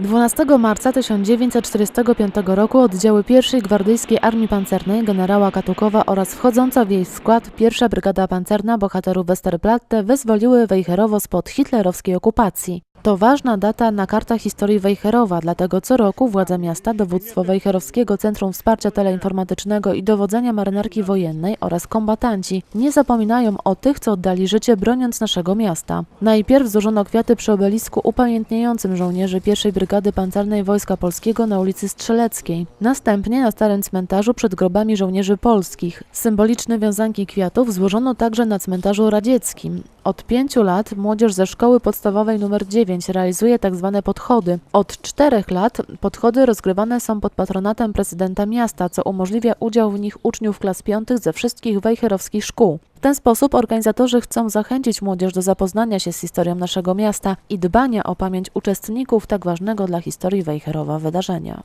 12 marca 1945 roku oddziały I Gwardyjskiej Armii Pancernej generała Katukowa oraz wchodząca w jej skład pierwsza Brygada Pancerna bohaterów Westerplatte wyzwoliły Wejherowo spod hitlerowskiej okupacji. To ważna data na kartach historii Wejherowa, dlatego co roku władze miasta, dowództwo Wejherowskiego Centrum Wsparcia Teleinformatycznego i dowodzenia marynarki wojennej oraz kombatanci nie zapominają o tych, co oddali życie broniąc naszego miasta. Najpierw złożono kwiaty przy obelisku upamiętniającym żołnierzy pierwszej Brygady Pancernej Wojska Polskiego na ulicy Strzeleckiej. Następnie na starym cmentarzu przed grobami żołnierzy polskich. Symboliczne wiązanki kwiatów złożono także na cmentarzu radzieckim. Od pięciu lat młodzież ze szkoły podstawowej nr 9 realizuje tzw. podchody. Od czterech lat podchody rozgrywane są pod patronatem prezydenta miasta, co umożliwia udział w nich uczniów klas piątych ze wszystkich wejherowskich szkół. W ten sposób organizatorzy chcą zachęcić młodzież do zapoznania się z historią naszego miasta i dbania o pamięć uczestników tak ważnego dla historii Wejherowa wydarzenia.